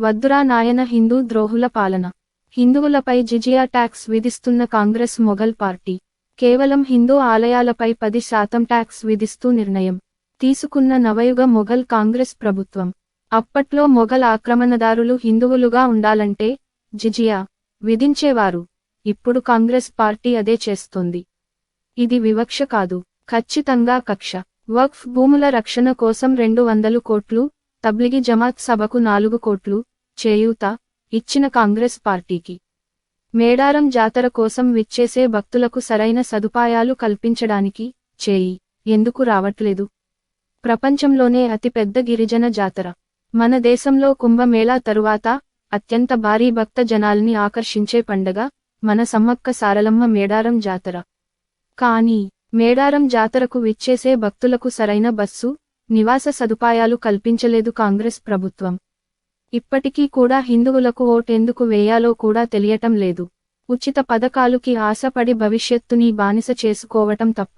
వద్దురా నాయన హిందూ ద్రోహుల పాలన. హిందువులపై జిజియా ట్యాక్స్ విధిస్తున్న కాంగ్రెస్ మొఘల్ పార్టీ. కేవలం హిందూ ఆలయాలపై పది శాతం ట్యాక్స్ విధిస్తూ నిర్ణయం. తీసుకున్న నవయుగ మొఘల్ కాంగ్రెస్ ప్రభుత్వం. అప్పట్లో మొఘల్ ఆక్రమణదారులు హిందువులుగా ఉండాలంటే జిజియా విధించేవారు. ఇప్పుడు కాంగ్రెస్ పార్టీ అదే చేస్తోంది. ఇది వివక్ష కాదు. ఖచ్చితంగా కక్ష. వక్ఫ్ భూముల రక్షణ కోసం రెండు వందలు కోట్లు తబ్లిగి జమాత్ సభకు నాలుగు కోట్లు చేయూత ఇచ్చిన కాంగ్రెస్ పార్టీకి. మేడారం జాతర కోసం విచ్చేసే భక్తులకు సరైన సదుపాయాలు కల్పించడానికి చేయి. ఎందుకు రావట్లేదు? ప్రపంచంలోనే అతిపెద్ద గిరిజన జాతర. మన దేశంలో కుంభమేళా తరువాత అత్యంత భారీ భక్త జనాల్ని ఆకర్షించే పండగ మన సమ్మక్క సారలమ్మ మేడారం జాతర. కానీ మేడారం జాతరకు విచ్చేసే భక్తులకు సరైన బస్సు నివాస సదుపాయాలు కల్పించలేదు కాంగ్రెస్ ప్రభుత్వం. ఇప్పటికీ కూడా హిందువులకు ఓటెందుకు వేయాలో కూడా తెలియటం లేదు. ఉచిత పథకాలుకి ఆశపడి భవిష్యత్తుని బానిస చేసుకోవటం తప్ప.